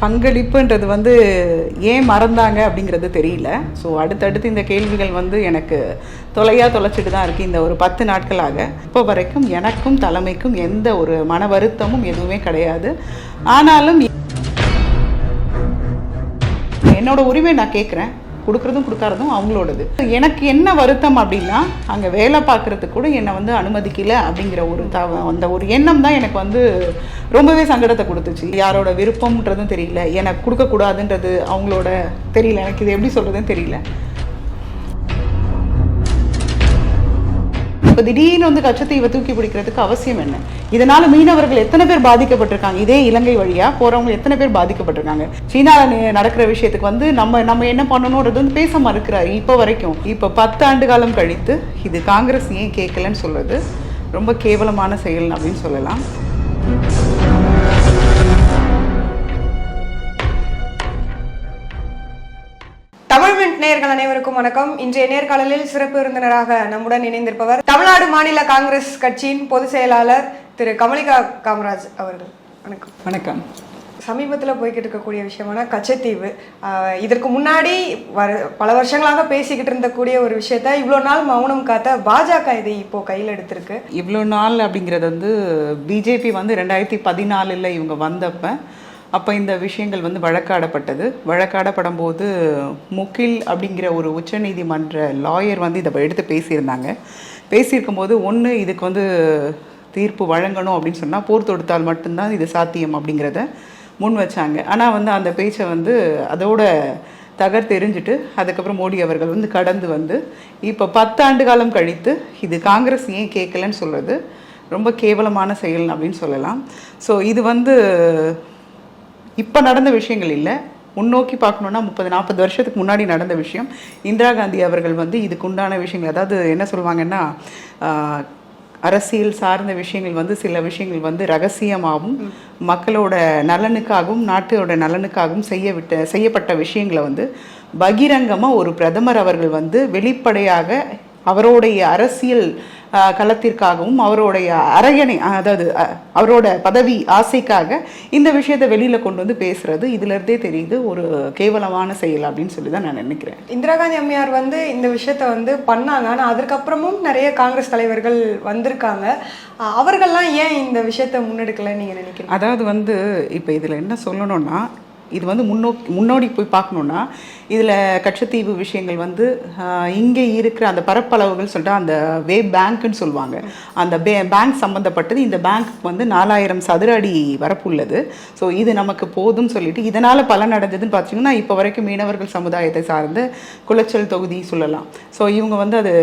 பங்களிப்புன்றது வந்து ஏன் மறந்தாங்க அப்படிங்கிறது தெரியல. ஸோ அடுத்தடுத்து இந்த கேள்விகள் வந்து எனக்கு தொலையாக தொலைச்சிட்டு தான் இருக்குது இந்த ஒரு பத்து நாட்களாக. இப்போ வரைக்கும் எனக்கும் தலைமைக்கும் எந்த ஒரு மன வருத்தமும் எதுவுமே கிடையாது. ஆனாலும் என்னோட உரிமை நான் கேட்குறேன் கொடுக்குறதும் கொடுக்காததும் அவங்களோடது. எனக்கு என்ன வருத்தம் அப்படின்னா அங்கே வேலை பார்க்குறதுக்கு கூட என்னை வந்து அனுமதிக்கல அப்படிங்கிற ஒரு தவ அந்த ஒரு எண்ணம் தான் எனக்கு வந்து ரொம்பவே சங்கடத்தை கொடுத்துச்சு. யாரோட விருப்பம்ன்றதும் தெரியல. எனக்கு கொடுக்கக்கூடாதுன்றது அவங்களோட தெரியல. எனக்கு இது எப்படி சொல்கிறதுன்னு தெரியல. இப்போ திடீர்னு வந்து கச்சத்தீவை தூக்கி பிடிக்கிறதுக்கு அவசியம் என்ன? இதனால மீனவர்கள் எத்தனை பேர் பாதிக்கப்பட்டிருக்காங்க? இதே இலங்கை வழியா போறவங்க எத்தனை பேர் பாதிக்கப்பட்டிருக்காங்க? சீனால நடக்கிற விஷயத்துக்கு வந்து நம்ம நம்ம என்ன பண்ணணும்ன்றது வந்து பேச மறுக்கிறாரு இப்போ வரைக்கும். இப்போ பத்து ஆண்டு காலம் கழித்து இது காங்கிரஸ் ஏன் கேட்கலன்னு சொல்றது ரொம்ப கேவலமான செயல் அப்படின்னு சொல்லலாம். நேயர்கள் அனைவருக்கும் வணக்கம். இன்றைய நேர்காணலில் சிறப்பு விருந்தினராக நம்முடன் இணைந்திருப்பவர் தமிழ்நாடு மாநில காங்கிரஸ் கட்சியின் பொதுச் செயலாளர் திரு கமலிகா காமராஜ் அவர்கள். வணக்கம். வணக்கம். சமீபத்தில் போய்கிட்டு இருக்கக்கூடிய விஷயமான கச்சத்தீவு இதற்கு முன்னாடி வர பல வருஷங்களாக பேசிக்கிட்டு இருந்தக்கூடிய ஒரு விஷயத்த இவ்வளோ நாள் மௌனம் காத்த பாஜக இதை இப்போ கையில் எடுத்திருக்கு. இவ்வளோ நாள் அப்படிங்கிறது வந்து பிஜேபி வந்து ரெண்டாயிரத்தி பதினாலில் இவங்க வந்தப்ப அப்போ இந்த விஷயங்கள் வந்து வழக்காடப்பட்டது. வழக்காடப்படும் போது முகில் அப்படிங்கிற ஒரு உச்சநீதிமன்ற லாயர் வந்து இதை எடுத்து பேசியிருந்தாங்க. பேசியிருக்கும்போது ஒன்று இதுக்கு வந்து தீர்ப்பு வழங்கணும் அப்படின்னு சொன்னால் போர் தொடுத்தால் மட்டும்தான் இது சாத்தியம் அப்படிங்கிறத முன் வச்சாங்க. ஆனால் வந்து அந்த பேச்சை வந்து அதோட தகர்த்தெறிஞ்சிட்டு அதுக்கப்புறம் மோடி அவர்கள் வந்து கடந்து வந்து இப்போ பத்தாண்டு காலம் கழித்து இது காங்கிரஸ் ஏன் கேட்கலன்னு சொல்கிறது ரொம்ப கேவலமான செயல் அப்படின்னு சொல்லலாம். ஸோ இது வந்து இப்போ நடந்த விஷயங்கள் இல்லை. முன்னோக்கி பார்க்கணுன்னா முப்பது நாற்பது வருஷத்துக்கு முன்னாடி நடந்த விஷயம். இந்திரா காந்தி அவர்கள் வந்து இதுக்கு உண்டான விஷயங்கள் அதாவது என்ன சொல்லுவாங்கன்னா அரசியல் சார்ந்த விஷயங்கள் வந்து சில விஷயங்கள் வந்து ரகசியமாகவும் மக்களோட நலனுக்காகவும் நாட்டோட நலனுக்காகவும் செய்ய விட்ட செய்யப்பட்ட விஷயங்களை வந்து பகிரங்கமாக ஒரு பிரதமர் அவர்கள் வந்து வெளிப்படையாக அவருடைய அரசியல் களத்திற்காகவும் அவருடைய அரையணை அதாவது அவரோட பதவி ஆசைக்காக இந்த விஷயத்தை வெளியில கொண்டு வந்து பேசுறது. இதுல இருந்தே தெரியுது ஒரு கேவலமான செயல் அப்படின்னு சொல்லி தான் நான் நினைக்கிறேன். இந்திரா காந்தி அம்மையார் வந்து இந்த விஷயத்த வந்து பண்ணாங்க. ஆனால் அதற்கப்புறமும் நிறைய காங்கிரஸ் தலைவர்கள் வந்திருக்காங்க. அவர்கள்லாம் ஏன் இந்த விஷயத்த முன்னெடுக்கல நீங்க நினைக்கிறீங்க? அதாவது வந்து இப்போ இதில் என்ன சொல்லணும்னா இது வந்து முன்னோக்கி முன்னோடி போய் பார்க்கணுன்னா இதில் கச்சத்தீவு விஷயங்கள் வந்து இங்கே இருக்கிற அந்த பரப்பளவுகள் சொல்லிட்டு அந்த வே பேங்க்னு சொல்லுவாங்க. அந்த பே பேங்க் சம்மந்தப்பட்டது இந்த பேங்க் வந்து நாலாயிரம் சதுர அடி வரப்புள்ளது. ஸோ இது நமக்கு போதும்னு சொல்லிட்டு இதனால் பலன் அடைஞ்சதுன்னு பார்த்தீங்கன்னா இப்போ வரைக்கும் மீனவர்கள் சமுதாயத்தை சார்ந்த குளச்சல் தொகுதி சொல்லலாம். ஸோ இவங்க வந்து அது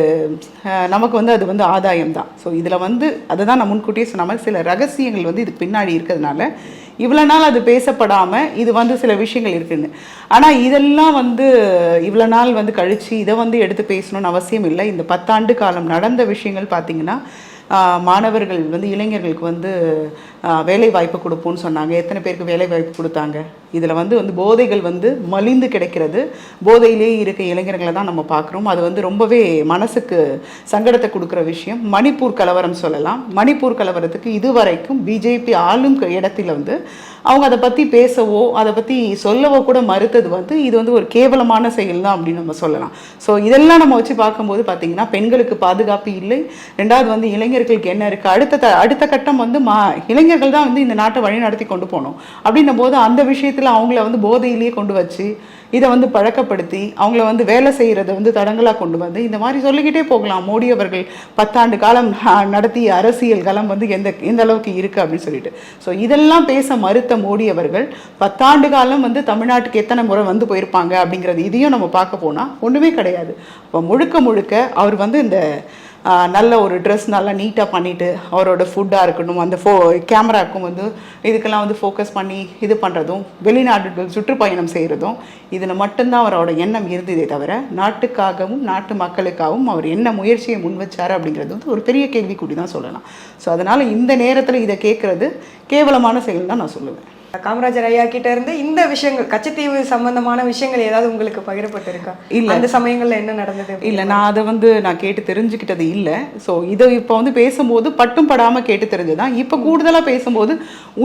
நமக்கு வந்து அது வந்து ஆதாயம் தான் ஸோ இதில் வந்து அதை தான் நான் முன்கூட்டியே சொன்ன மாதிரி சில ரகசியங்கள் வந்து இதுக்கு பின்னாடி இருக்கிறதுனால இவ்வளோ நாள் அது பேசப்படாமல் இது வந்து சில விஷயங்கள் இருக்குன்னு ஆனால் இதெல்லாம் வந்து இவ்வளோ நாள் வந்து கழித்து இதை வந்து எடுத்து பேசணும்னு அவசியம் இல்லை. இந்த பத்தாண்டு காலம் நடந்த விஷயங்கள் பார்த்திங்கன்னா ஆஹ், மாணவர்கள் வந்து இளைஞர்களுக்கு வந்து வேலை வாய்ப்பு கொடுப்போம்னு சொன்னாங்க. எத்தனை பேருக்கு வேலை வாய்ப்பு கொடுத்தாங்க? இதில் வந்து வந்து போதைகள் வந்து மலிந்து கிடைக்கிறது. போதையிலேயே இருக்க இளைஞர்களை தான் நம்ம பார்க்குறோம். அது வந்து ரொம்பவே மனசுக்கு சங்கடத்தை கொடுக்குற விஷயம். மணிப்பூர் கலவரம் சொல்லலாம். மணிப்பூர் கலவரத்துக்கு இதுவரைக்கும் பிஜேபி ஆளும் இடத்துல வந்து அவங்க அதை பற்றி பேசவோ அதை பற்றி சொல்லவோ கூட மறுத்தது வந்து இது வந்து ஒரு கேவலமான செயல் தான் அப்படின்னு நம்ம சொல்லலாம். ஸோ இதெல்லாம் நம்ம வச்சு பார்க்கும்போது பார்த்தீங்கன்னா பெண்களுக்கு பாதுகாப்பு இல்லை. ரெண்டாவது வந்து இளைஞர்களுக்கு என்ன இருக்குது அடுத்த த- அடுத்த கட்டம் வந்து மா இளைஞர் இளைஞர்கள் தான் வந்து இந்த நாட்டை வழி நடத்தி கொண்டு போகணும். அப்படின்னும் போது அந்த விஷயத்தில் அவங்கள வந்து போதையிலேயே கொண்டு வச்சு இதை வந்து பழக்கப்படுத்தி அவங்கள வந்து வேலை செய்கிறத வந்து தடங்களாக கொண்டு வந்து இந்த மாதிரி சொல்லிக்கிட்டே போகலாம். மோடி அவர்கள் பத்தாண்டு காலம் நடத்திய அரசியல் களம் வந்து எந்த எந்த அளவுக்கு இருக்குது அப்படின்னு சொல்லிட்டு. ஸோ இதெல்லாம் பேச மறுத்த மோடி அவர்கள் பத்தாண்டு காலம் வந்து தமிழ்நாட்டுக்கு எத்தனை முறை வந்து போயிருப்பாங்க அப்படிங்கிறது இதையும் நம்ம பார்க்க போனால் ஒன்றுமே கிடையாது. இப்போ முழுக்க முழுக்க அவர் வந்து இந்த நல்ல ஒரு ட்ரெஸ் நல்லா நீட்டாக பண்ணிவிட்டு அவரோட ஃபுட்டாக இருக்கட்டும் அந்த ஃபோ கேமராக்கும் வந்து இதுக்கெல்லாம் வந்து ஃபோக்கஸ் பண்ணி இது பண்ணுறதும் வெளிநாடுகள் சுற்றுப்பயணம் செய்கிறதும் இதில் மட்டும்தான் அவரோட எண்ணம் இருந்ததே தவிர நாட்டுக்காகவும் நாட்டு மக்களுக்காகவும் அவர் என்ன முயற்சியை முன்வச்சார் அப்படிங்கிறது வந்து ஒரு பெரிய கேள்விக்குறி தான் சொல்லலாம். ஸோ அதனால் இந்த நேரத்தில் இதை கேட்குறது கேவலமான செயல் தான் நான் சொல்லுவேன். காமராஜர் ஐயா கிட்ட இருந்து இந்த விஷயங்கள் கச்சத்தீவு சம்பந்தமான விஷயங்கள் ஏதாவது உங்களுக்கு பகிரப்பட்டிருக்கா? இல்ல. அந்த சமயங்கள்ல என்ன நடந்தது? இல்லை நான் அதை வந்து நான் கேட்டு தெரிஞ்சுக்கிட்டது இல்லை. ஸோ இதை இப்போ வந்து பேசும்போது பட்டும் படாமல் கேட்டு தெரிஞ்சுதான். இப்போ கூடுதலாக பேசும்போது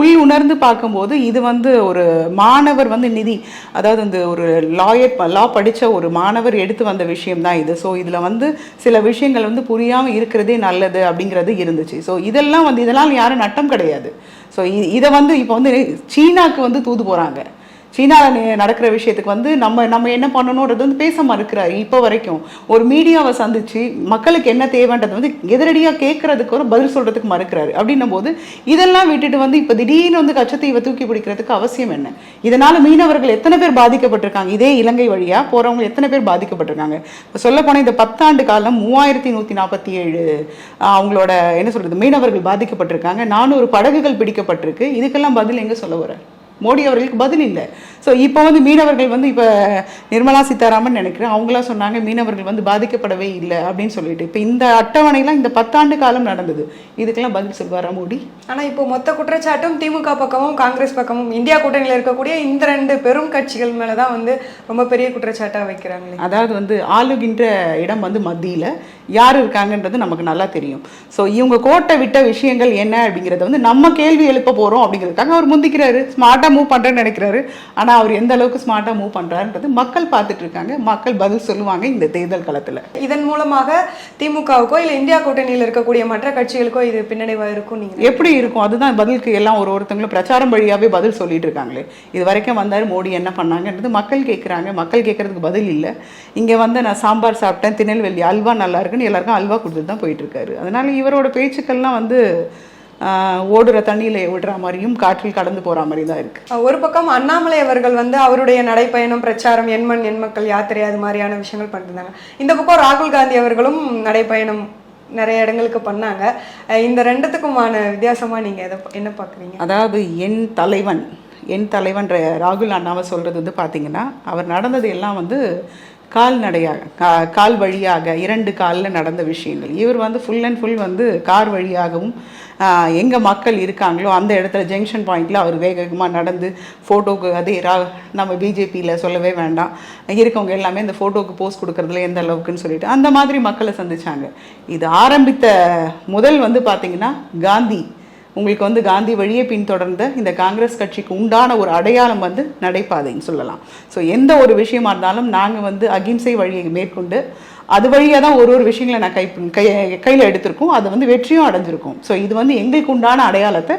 உள் உணர்ந்து பார்க்கும்போது இது வந்து ஒரு மாணவர் வந்து நிதி அதாவது இந்த ஒரு லாயர் லா படித்த ஒரு மாணவர் எடுத்து வந்த விஷயம் தான் இது. ஸோ இதில் வந்து சில விஷயங்கள் வந்து புரியாமல் இருக்கிறதே நல்லது அப்படிங்கிறது இருந்துச்சு. ஸோ இதெல்லாம் வந்து இதெல்லாம் யாரும் நட்டம் கிடையாது. ஸோ இதை வந்து இப்போ வந்து சீனாக்கு வந்து தூது போகிறாங்க சீனாவில் நடக்கிற விஷயத்துக்கு வந்து நம்ம நம்ம என்ன பண்ணணுன்றது வந்து பேச மறுக்கிறாரு இப்போ வரைக்கும். ஒரு மீடியாவை சந்திச்சு மக்களுக்கு என்ன தேவைன்றது வந்து எதிரடியாக கேட்கறதுக்கு ஒரு பதில் சொல்றதுக்கு மறுக்கிறாரு. அப்படின்னும் போது இதெல்லாம் விட்டுட்டு வந்து இப்போ திடீர்னு வந்து கச்சத்தீவை தூக்கி பிடிக்கிறதுக்கு அவசியம் என்ன? இதனால மீனவர்கள் எத்தனை பேர் பாதிக்கப்பட்டிருக்காங்க? இதே இலங்கை வழியா போறவங்க எத்தனை பேர் பாதிக்கப்பட்டிருக்காங்க? இப்போ சொல்லப்போனால் இந்த பத்தாண்டு காலம் மூவாயிரத்தி நூற்றி நாற்பத்தி ஏழு அவங்களோட என்ன சொல்றது மீனவர்கள் பாதிக்கப்பட்டிருக்காங்க. நானூறு படகுகள் பிடிக்கப்பட்டிருக்கு. இதுக்கெல்லாம் பதில் எங்க சொல்ல வர மோடி அவர்களுக்கு பதில் இல்லை. ஸோ இப்போ வந்து மீனவர்கள் வந்து இப்போ நிர்மலா சீதாராமன் நினைக்கிறேன். அவங்களாம் சொன்னாங்க மீனவர்கள் வந்து பாதிக்கப்படவே இல்லை அப்படின்னு சொல்லிட்டு. இப்போ இந்த அட்டவணைலாம் இந்த பத்தாண்டு காலம் நடந்தது. இதுக்கெல்லாம் பதில் சொல்வாரா மோடி? ஆனா இப்போ மொத்த குற்றச்சாட்டும் திமுக பக்கமும் காங்கிரஸ் பக்கமும் இந்தியா கூட்டணியில இருக்கக்கூடிய இந்த ரெண்டு பெரும் கட்சிகள் மேலதான் வந்து ரொம்ப பெரிய குற்றச்சாட்டா வைக்கிறாங்களே. அதாவது வந்து ஆளுகின்ற இடம் வந்து மத்தியில். யார் இருக்காங்கன்றது நமக்கு நல்லா தெரியும். ஸோ இவங்க கோட்டை விட்ட விஷயங்கள் என்ன அப்படிங்கிறத வந்து நம்ம கேள்வி எழுப்ப போகிறோம் அப்படிங்கிறதுக்காக அவர் முந்திக்கிறாரு. ஸ்மார்ட்டாக மூவ் பண்ணுறேன்னு நினைக்கிறாரு. ஆனால் அவர் எந்த அளவுக்கு ஸ்மார்ட்டாக மூவ் பண்ணுறாருன்றது மக்கள் பார்த்துட்டு இருக்காங்க. மக்கள் பதில் சொல்லுவாங்க இந்த தேர்தல் களத்தில். இதன் மூலமாக திமுகவுக்கோ இல்ல இந்தியா கூட்டணியில் இருக்கக்கூடிய மற்ற கட்சிகளுக்கோ இது பின்னடைவா இருக்கும் நீங்க எப்படி இருக்கும்? அதுதான் பதிலுக்கு எல்லாம் ஒரு ஒருத்தங்களும் பிரச்சாரம் வழியாவே பதில் சொல்லிட்டு இருக்காங்களே. இது வரைக்கும் வந்தார் மோடி என்ன பண்ணாங்கன்றது மக்கள் கேட்குறாங்க மக்கள் கேட்கறதுக்கு பதில் இல்லை. இங்கே வந்து நான் சாம்பார் சாப்பிட்டேன். திருநெல்வேலி அல்வா நல்லா இருக்குன்னு எல்லாருக்கும் அல்வா கொடுத்துட்டு தான் போயிட்டு இருக்காரு அதனால இவரோட பேச்சுக்கள்லாம் வந்து ஓடுற தண்ணியில விடுற மாதிரியும் காற்றில் கடந்து போற மாதிரி தான் இருக்கு. ஒரு பக்கம் அண்ணாமலை அவர்கள் வந்து அவருடைய நடைப்பயணம் பிரச்சாரம் எண்மண் எண்மக்கள் யாத்திரை அது மாதிரியான விஷயங்கள் பண்ணிருந்தாங்க. இந்த பக்கம் ராகுல் காந்தி அவர்களும் நடைப்பயணம் நிறைய இடங்களுக்கு பண்ணாங்க. இந்த ரெண்டுத்துக்குமான வித்தியாசமா நீங்க எதை என்ன பாக்குறீங்க? அதாவது என் தலைவன் என் தலைவன் ர- ராகுல் அண்ணாவை சொல்றது வந்து பார்த்தீங்கன்னா அவர் நடந்தது எல்லாம் வந்து கால்நடையாக கா- கால் வழியாக இரண்டு காலில் நடந்த விஷயங்கள். இவர் வந்து ஃபுல் அண்ட் ஃபுல் வந்து கார் வழியாகவும் எங்கே மக்கள் இருக்காங்களோ அந்த இடத்துல ஜங்ஷன் பாயிண்ட்டில் அவர் வேகமாக நடந்து ஃபோட்டோக்கு அதே ரா நம்ம பிஜேபியில் சொல்லவே வேண்டாம். இருக்கவங்க எல்லாமே இந்த ஃபோட்டோக்கு போஸ்ட் கொடுக்குறதுல எந்த அளவுக்குன்னு சொல்லிட்டு அந்த மாதிரி மக்களை சந்தித்தாங்க இது ஆரம்பித்த முதல் வந்து பார்த்திங்கன்னா காந்தி. உங்களுக்கு வந்து காந்தி வழியே பின்தொடர்ந்த இந்த காங்கிரஸ் கட்சிக்கு உண்டான ஒரு அடையாளம் வந்து நடைபாதைன்னு சொல்லலாம். ஸோ எந்த ஒரு விஷயமா இருந்தாலும் நாங்கள் வந்து அகிம்சை வழியை மேற்கொண்டு அது வழியாக தான் ஒரு ஒரு விஷயங்களை நான் கை கை கையில் எடுத்திருக்கோம். அது வந்து வெற்றியும் அடைஞ்சிருக்கும். ஸோ இது வந்து எங்களுக்கு உண்டான அடையாளத்தை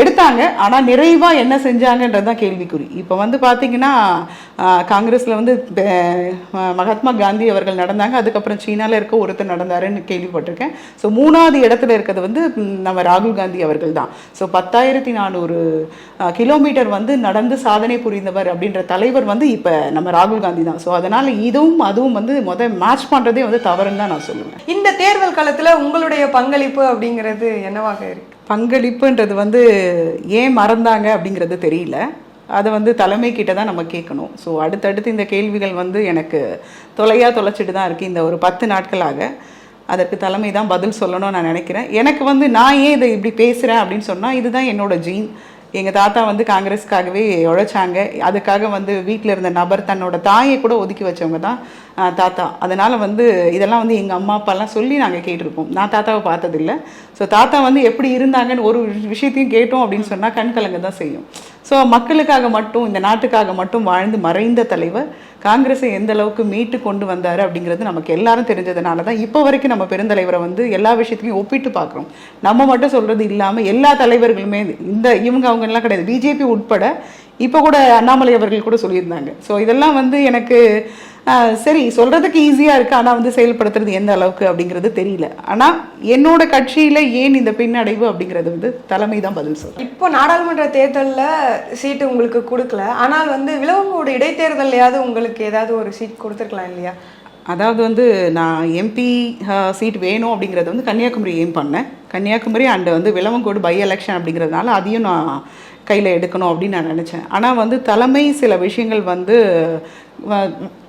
எடுத்தாங்க. ஆனால் நிறைவாக என்ன செஞ்சாங்கன்றது தான் கேள்விக்குறி. இப்போ வந்து பார்த்தீங்கன்னா காங்கிரஸில் வந்து மகாத்மா காந்தி அவர்கள் நடந்தாங்க. அதுக்கப்புறம் சீனாவில் இருக்க ஒருத்தர் நடந்தாருன்னு கேள்விப்பட்டிருக்கேன். ஸோ மூணாவது இடத்துல இருக்கிறது வந்து நம்ம ராகுல் காந்தி அவர்கள் தான். ஸோ பத்தாயிரத்தி நானூறு கிலோமீட்டர் வந்து நடந்து சாதனை புரிந்தவர் அப்படின்ற தலைவர் வந்து இப்போ நம்ம ராகுல் காந்தி தான். ஸோ அதனால் இதுவும் அதுவும் வந்து முதல் மேட்ச் பண்ணுறதே வந்து தவறுன்னு தான் நான் சொல்லுவேன். இந்த தேர்தல் காலத்தில் உங்களுடைய பங்களிப்பு அப்படிங்கிறது என்னவாக இருக்கு? பங்களிப்புன்றது வந்து ஏன் மறந்தாங்க அப்படிங்கிறது தெரியல. அதை வந்து தலைமை கிட்ட தான் நம்ம கேட்கணும். ஸோ அடுத்தடுத்து இந்த கேள்விகள் வந்து எனக்கு தொலையாக தொலைச்சிட்டு தான் இருக்குது இந்த ஒரு பத்து நாட்களாக அதற்கு தலைமை தான் பதில் சொல்லணும்னு நான் நினைக்கிறேன். எனக்கு வந்து நான் ஏன் இதை இப்படி பேசுகிறேன் அப்படின்னு சொன்னால் இதுதான் என்னோடய ஜீன் எங்கள் தாத்தா வந்து காங்கிரஸ்க்காகவே உழைச்சாங்க. அதுக்காக வந்து வீட்டில் இருந்த நபர் தன்னோட தாயை கூட ஒதுக்கி வச்சவங்க தான். தாத்தா. அதனால் வந்து இதெல்லாம் வந்து எங்கள் அம்மா அப்பாலாம் சொல்லி நாங்கள் கேட்டிருக்கோம். நான் தாத்தாவை பார்த்ததில்ல. ஸோ தாத்தா வந்து எப்படி இருந்தாங்கன்னு ஒரு விஷயத்தையும் கேட்டோம் அப்படின்னு சொன்னால் கண் கலங்க தான் செய்யும். ஸோ மக்களுக்காக மட்டும் இந்த நாட்டுக்காக மட்டும் வாழ்ந்து மறைந்த தலைவர் காங்கிரஸை எந்த அளவுக்கு மீட்டு கொண்டு வந்தார் அப்படிங்கிறது நமக்கு எல்லாரும் தெரிஞ்சதுனால தான் இப்போ வரைக்கும் நம்ம பெருந்தலைவரை வந்து எல்லா விஷயத்தையும் ஒப்பிட்டு பார்க்குறோம். நம்ம மட்டும் சொல்கிறது இல்லாமல் எல்லா தலைவர்களுமே இந்த இவங்க அவங்கெல்லாம் கிடையாது. பிஜேபி உட்பட இப்போ கூட அண்ணாமலை அவர்கள் கூட சொல்லியிருந்தாங்க. ஸோ இதெல்லாம் வந்து எனக்கு சரி சொல்கிறதுக்கு ஈஸியாக இருக்குது ஆனால் வந்து செயல்படுத்துறது எந்த அளவுக்கு அப்படிங்கிறது தெரியல. ஆனால் என்னோட கட்சியில் ஏன் இந்த பின்னடைவு அப்படிங்கிறது வந்து தலைமை தான் பதில் சொல்லும் இப்போ நாடாளுமன்ற தேர்தல்ல சீட்டு உங்களுக்கு கொடுக்கல. ஆனால் வந்து விலவங்கோட இடைத்தேர்தல்லையாவது உங்களுக்கு ஏதாவது ஒரு சீட் கொடுத்துருக்கலாம் இல்லையா? அதாவது வந்து நான் எம்பி சீட் வேணும் அப்படிங்கிறது வந்து கன்னியாகுமரி எய்ம் பண்ணேன்? கன்னியாகுமரி அண்டு வந்து விளவங்கோடு பை எலெக்ஷன் அப்படிங்கிறதுனால அதையும் நான் கையில் எடுக்கணும் அப்படின்னு நான் நினச்சேன். ஆனால் வந்து தலைமை சில விஷயங்கள் வந்து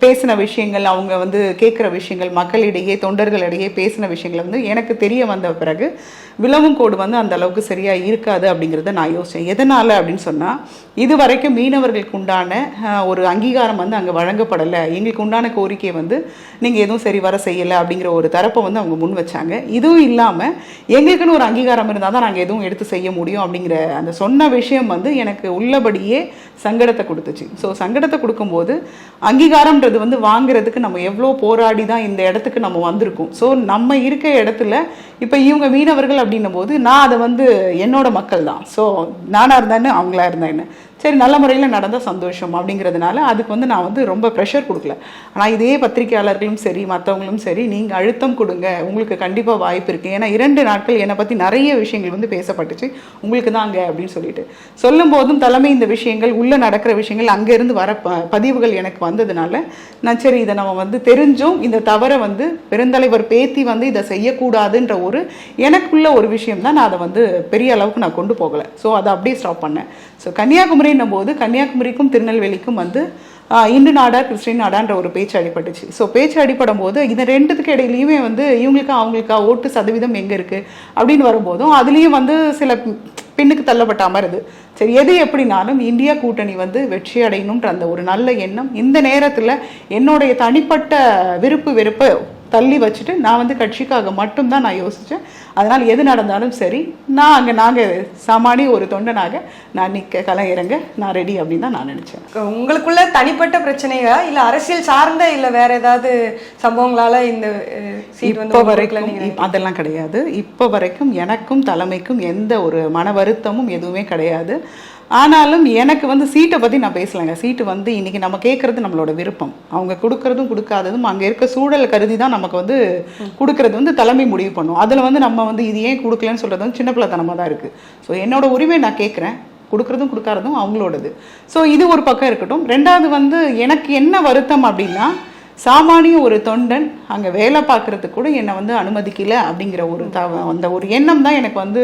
பேசின விஷயங்கள் அவங்க வந்து கேட்குற விஷயங்கள் மக்களிடையே தொண்டர்களிடையே பேசின விஷயங்கள் வந்து எனக்கு தெரிய வந்த பிறகு விளவும் கோடு வந்து அந்த அளவுக்கு சரியாக இருக்காது அப்படிங்கிறத நான் யோசித்தேன் எதனால் அப்படின்னு சொன்னால் இது வரைக்கும் மீனவர்களுக்கு உண்டான ஒரு அங்கீகாரம் வந்து அங்கே வழங்கப்படலை. எங்களுக்கு உண்டான கோரிக்கையை வந்து நீங்கள் எதுவும் சரி வர செய்யலை அப்படிங்கிற ஒரு தரப்பை வந்து அவங்க முன் வச்சாங்க. இதுவும் இல்லாமல் எங்களுக்குன்னு ஒரு அங்கீகாரம் இருந்தால் தான் நாங்கள் எதுவும் எடுத்து செய்ய முடியும் அப்படிங்கிற அந்த சொன்ன விஷயம் வந்து எனக்கு உள்ளபடியே சங்கடத்தை கொடுத்துச்சு. ஸோ சங்கடத்தை கொடுக்கும்போது அங்கீகாரம்ன்றது வந்து வாங்குறதுக்கு நம்ம எவ்வளோ போராடி தான் இந்த இடத்துக்கு நம்ம வந்திருக்கோம். ஸோ நம்ம இருக்க இடத்துல இப்போ இவங்க மீனவர்கள் அப்படின்னும் போது நான் அதை வந்து என்னோட மக்கள் தான். ஸோ நானாக இருந்தேன்னு அவங்களா இருந்தேன்னு சரி நல்ல முறையில் நடந்தால் சந்தோஷம் அப்படிங்கிறதுனால அதுக்கு வந்து நான் வந்து ரொம்ப ப்ரெஷர் கொடுக்கல. ஆனால் இதே பத்திரிகையாளர்களும் சரி மற்றவங்களும் சரி நீங்கள் அழுத்தம் கொடுங்க. உங்களுக்கு கண்டிப்பாக வாய்ப்பு இருக்குது ஏன்னா இரண்டு நாட்கள் என்னை பற்றி நிறைய விஷயங்கள் வந்து பேசப்பட்டுச்சு. உங்களுக்கு தான் அங்கே அப்படின்னு சொல்லிட்டு. சொல்லும் போதும் தலைமை இந்த விஷயங்கள் உள்ளே நடக்கிற விஷயங்கள் அங்கேருந்து வர ப பதிவுகள் எனக்கு வந்ததுனால நான் சரி இதை நம்ம வந்து தெரிஞ்சும் இந்த தவறை வந்து பெருந்தலைவர் பேத்தி வந்து இதை செய்யக்கூடாதுன்ற ஒரு எனக்குள்ள ஒரு விஷயம் தான் நான் அதை வந்து பெரிய அளவுக்கு நான் கொண்டு போகலை. ஸோ அதை அப்படியே ஸ்டாப் பண்ணேன். ஸோ கன்னியாகுமரின்னும் போது கன்னியாகுமரிக்கும் திருநெல்வேலிக்கும் வந்து இந்து நாடா கிறிஸ்டின் நாடான்ற ஒரு பேச்சு அடிபட்டுச்சு. ஸோ பேச்சு அடிப்படும் போது இந்த ரெண்டுத்துக்கு இடையிலையுமே வந்து இவங்களுக்கா அவங்களுக்கா ஓட்டு சதவீதம் எங்கே இருக்குது அப்படின்னு வரும்போதும் அதுலேயும் வந்து சில பின்னுக்கு தள்ளப்பட்ட அமருது சரி எது எப்படினாலும் இந்தியா கூட்டணி வந்து வெற்றி அடையணுன்ற அந்த ஒரு நல்ல எண்ணம் இந்த நேரத்தில் என்னுடைய தனிப்பட்ட விருப்பு வெறுப்பை தள்ளி வச்சுட்டு நான் வந்து கட்சிக்காக மட்டும்தான் நான் யோசித்தேன் அதனால் எது நடந்தாலும் சரி நான் அங்கே நாங்கள் சாமானிய ஒரு தொண்டனாக நான் நிற்க களம் இறங்க நான் ரெடி அப்படின்னு தான் நான் நினச்சேன். உங்களுக்குள்ள தனிப்பட்ட பிரச்சனையா? இல்ல அரசியல் சார்ந்த இல்ல வேற ஏதாவது சம்பவங்களால இந்த சீட் வந்து இப்போ வரைக்கும் அதெல்லாம் கிடையாது. இப்போ வரைக்கும் எனக்கும் தலைமைக்கும் எந்த ஒரு மன வருத்தமும் எதுவுமே கிடையாது. ஆனாலும் எனக்கு வந்து சீட்டை பற்றி நான் பேசலைங்க. சீட்டு வந்து இன்றைக்கி நம்ம கேட்குறது நம்மளோட விருப்பம். அவங்க கொடுக்கறதும் கொடுக்காததும் அங்கே இருக்க சூழல் கருதி தான் நமக்கு வந்து கொடுக்கறது வந்து தலைமை முடிவு பண்ணும். அதில் வந்து நம்ம வந்து இது ஏன் கொடுக்கலன்னு சொல்கிறது வந்து சின்ன பிள்ளைத்தனமாக தான் இருக்குது ஸோ என்னோட உரிமை நான் கேட்குறேன் கொடுக்கறதும் கொடுக்காததும் அவங்களோடது. ஸோ இது ஒரு பக்கம் இருக்கட்டும். ரெண்டாவது வந்து எனக்கு என்ன வருத்தம் அப்படின்னா சாமானிய ஒரு தொண்டன் அங்கே வேலை பார்க்குறதுக்கு கூட என்னை வந்து அனுமதிக்கல அப்படிங்கிற ஒரு த அந்த ஒரு எண்ணம் தான் எனக்கு வந்து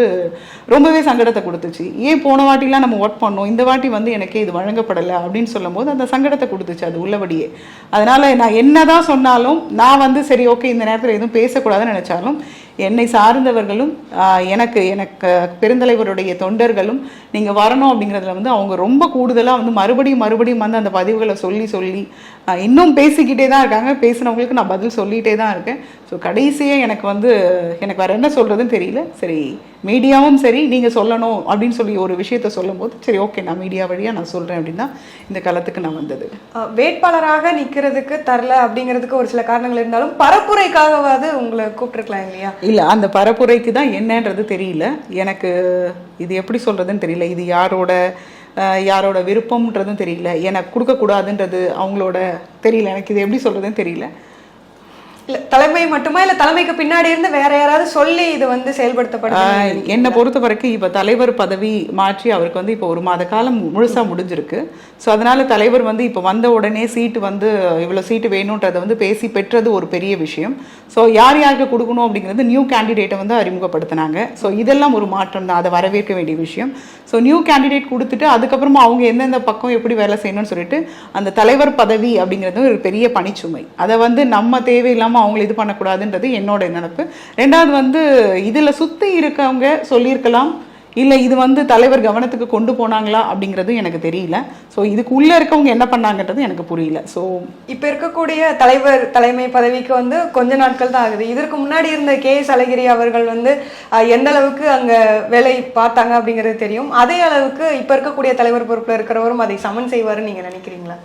ரொம்பவே சங்கடத்தை கொடுத்துச்சு. ஏன் போன வாட்டிலாம் நம்ம ஒர்க் பண்ணோம் இந்த வாட்டி வந்து எனக்கு இது வழங்கப்படலை அப்படின்னு சொல்லும் போது அந்த சங்கடத்தை கொடுத்துச்சு அது உள்ளபடியே. அதனால் நான் என்னதான் சொன்னாலும் நான் வந்து சரி ஓகே இந்த நேரத்தில் எதுவும் பேசக்கூடாதுன்னு நினச்சாலும் என்னை சார்ந்தவர்களும் எனக்கு எனக்கு பெருந்தலைவருடைய தொண்டர்களும் நீங்கள் வரணும் அப்படிங்கிறதுல வந்து அவங்க ரொம்ப கூடுதலாக வந்து மறுபடியும் மறுபடியும் வந்து அந்த பதிவுகளை சொல்லி சொல்லி இன்னும் பேசிக்கிட்டே தான் இருக்காங்க. பேசினவங்களுக்கு நான் பதில் சொல்லிகிட்டே தான் இருக்கேன். ஸோ கடைசியாக எனக்கு வந்து எனக்கு வேறு என்ன சொல்கிறதுன்னு தெரியல. சரி மீடியாவும் சரி நீங்கள் சொல்லணும் அப்படின்னு சொல்லி ஒரு விஷயத்த சொல்லும்போது சரி ஓகே நான் மீடியா வழியாக நான் சொல்கிறேன் அப்படின்னா இந்த களத்துக்கு நான் வந்தது. வேட்பாளராக நிக்கிறதுக்கு தரல அப்படிங்கிறதுக்கு ஒரு சில காரணங்கள் இருந்தாலும் பரப்புரைக்காகவாது உங்களை கூப்பிட்டுருக்கலாம் இல்லையா? இல்லை அந்த பரப்புரைக்கு தான் என்னன்றது தெரியல. எனக்கு இது எப்படி சொல்கிறதுன்னு தெரியல. இது யாரோட யாரோட விருப்பம்ன்றதும் தெரியல. எனக்கு கொடுக்கக்கூடாதுன்றது அவங்களோட தெரியல. எனக்கு இது எப்படி சொல்கிறதுன்னு தெரியல. இல்லை தலைமை மட்டுமா? இல்லை தலைமைக்கு பின்னாடி இருந்து வேற யாராவது சொல்லி இது வந்து செயல்படுத்தப்படும் என்னை பொறுத்த வரைக்கும் இப்போ தலைவர் பதவி மாற்றி அவருக்கு வந்து இப்போ ஒரு மாத காலம் முழுசாக முடிஞ்சிருக்கு. ஸோ அதனால தலைவர் வந்து இப்போ வந்த உடனே சீட்டு வந்து இவ்வளோ சீட்டு வேணுன்றதை வந்து பேசி பெற்றது ஒரு பெரிய விஷயம். ஸோ யார் யாருக்கு கொடுக்கணும் அப்படிங்கிறது நியூ கேண்டிடேட்டை வந்து அறிமுகப்படுத்தினாங்க. ஸோ இதெல்லாம் ஒரு மாற்றம் தான். அதை வரவேற்க வேண்டிய விஷயம். ஸோ நியூ கேண்டிடேட் கொடுத்துட்டு அதுக்கப்புறமா அவங்க எந்தெந்த பக்கம் எப்படி வேலை செய்யணும்னு சொல்லிட்டு அந்த தலைவர் பதவி அப்படிங்கிறது ஒரு பெரிய பணிச்சுமை. அதை வந்து நம்ம தேவையில்லாமல் அவங்கள இது பண்ணக்கூடாதுன்றது என்னோட நினப்பு. ரெண்டாவது வந்து இதில் சுற்றி இருக்கவங்க சொல்லியிருக்கலாம். இல்லை இது வந்து தலைவர் கவனத்துக்கு கொண்டு போனாங்களா அப்படிங்கிறது எனக்கு தெரியல. ஸோ இதுக்கு உள்ளே இருக்கவங்க என்ன பண்ணாங்கன்றது எனக்கு புரியல. ஸோ இப்ப இருக்கக்கூடிய தலைவர் தலைமை பதவிக்கு வந்து கொஞ்ச நாட்கள் தான் ஆகுது. இதற்கு முன்னாடி இருந்த கே எஸ் அழகிரி அவர்கள் வந்து எந்த அளவுக்கு அங்க வேலை பார்த்தாங்க அப்படிங்கிறது தெரியும். அதே அளவுக்கு இப்ப இருக்கக்கூடிய தலைவர் பொறுப்புல இருக்கிறவரும் அதை சமன் செய்வாருன்னு நீங்க நினைக்கிறீங்களா?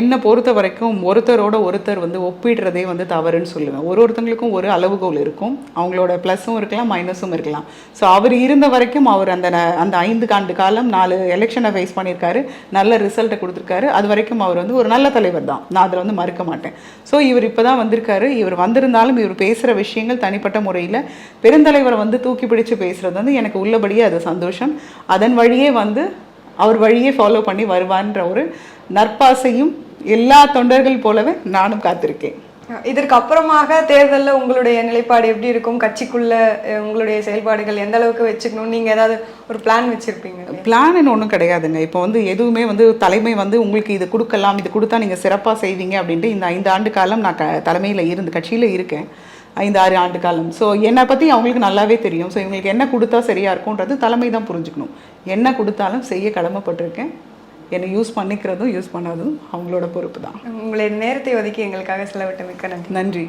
என்னை பொறுத்த வரைக்கும் ஒருத்தரோட ஒருத்தர் வந்து ஒப்பிடுறதே வந்து தவறுன்னு சொல்லுவேன். ஒரு ஒருத்தங்களுக்கும் ஒரு அளவுகோல் இருக்கும். அவங்களோட ப்ளஸும் இருக்கலாம் மைனஸும் இருக்கலாம். ஸோ அவர் இருந்த வரைக்கும் அவர் அந்த ந- அந்த ஐந்து ஆண்டு காலம் நாலு எலெக்ஷனை ஃபேஸ் பண்ணியிருக்காரு. நல்ல ரிசல்ட்டை கொடுத்துருக்காரு. அது வரைக்கும் அவர் வந்து ஒரு நல்ல தலைவர் தான். நான் அதில் வந்து மறுக்க மாட்டேன். ஸோ இவர் இப்போ தான் வந்திருக்காரு. இவர் வந்திருந்தாலும் இவர் பேசுகிற விஷயங்கள் தனிப்பட்ட முறையில் பெருந்தலைவரை வந்து தூக்கி பிடிச்சு பேசுறது வந்து எனக்கு உள்ளபடியே அது சந்தோஷம். அதன் வழியே வந்து அவர் வழியே ஃபாலோ பண்ணி வருவான்ற ஒரு நற்பாசையும் எல்லா தொண்டர்கள் போலவே நானும் காத்திருக்கேன். இதற்கு அப்புறமாக தேர்தலில் உங்களுடைய நிலைப்பாடு எப்படி இருக்கும்? கட்சிக்குள்ள உங்களுடைய செயல்பாடுகள் எந்த அளவுக்கு வச்சுக்கணும் நீங்க ஏதாவது ஒரு பிளான் வச்சிருப்பீங்க? இல்லையா? பிளான் ஒன்றும் கிடையாதுங்க. இப்போ வந்து எதுவுமே வந்து தலைமை வந்து உங்களுக்கு இது கொடுக்கலாம் இது கொடுத்தா நீங்கள் சிறப்பாக செய்வீங்க அப்படின்ட்டு இந்த ஐந்து ஆண்டு காலம் நான் க தலைமையில் இருந்து கட்சியில் இருக்கேன். ஐந்து ஆறு ஆண்டு காலம். ஸோ என்னை பற்றி அவங்களுக்கு நல்லாவே தெரியும். ஸோ இவங்களுக்கு என்ன கொடுத்தா சரியாக இருக்கும்ன்றது தலைமை தான் புரிஞ்சுக்கணும். என்ன கொடுத்தாலும் செய்ய கடமைப்பட்டிருக்கேன். என்னை யூஸ் பண்ணிக்கிறதும் யூஸ் பண்ணாததும் அவங்களோட பொறுப்பு தான் உங்களுடைய நேரத்தை ஒதுக்கி எங்களுக்காக செலவிட்ட மிக்க நன்றி. நன்றி.